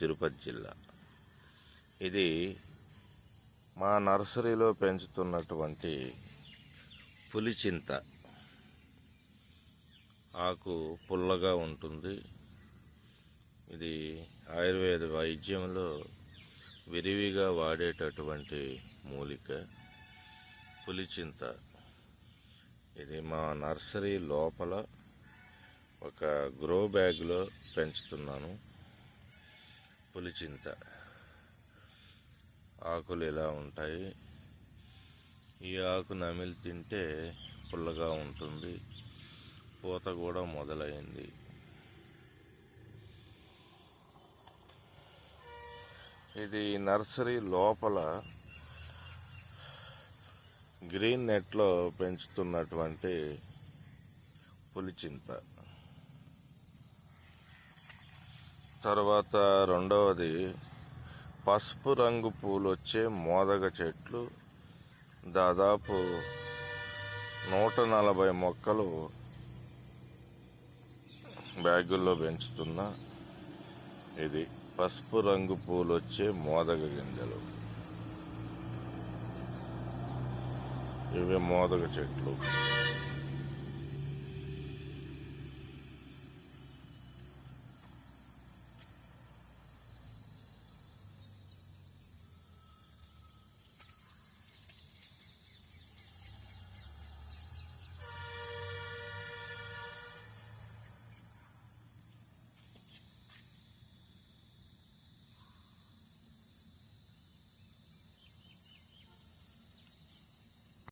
తిరుపతి జిల్లా. ఇది మా నర్సరీలో పెంచుతున్నటువంటి పులిచింత ఆకు పుల్లగా ఉంటుంది. ఇది ఆయుర్వేద వైద్యంలో విరివిగా వాడేటటువంటి మూలిక పులిచింత ఇది మా నర్సరీ లోపల ఒక గ్రో బ్యాగ్లో పెంచుతున్నాను. పులిచింత ఆకులు ఇలా ఉంటాయి? ఈ ఆకు నమిలి తింటే పుల్లగా ఉంటుంది. పూత కూడా మొదలైంది. ఇది నర్సరీ లోపల గ్రీన్ నెట్లో పెంచుతున్నటువంటి పులిచింత తర్వాత రెండవది పసుపు రంగు పూలు వచ్చే మోదగ చెట్లు దాదాపు నూట నలభై మొక్కలు బ్యాగుల్లో పెంచుతున్న ఇది. పసుపు రంగు పూలు వచ్చే మోదగ గింజలు. ఇవి మోదగ చెట్లు.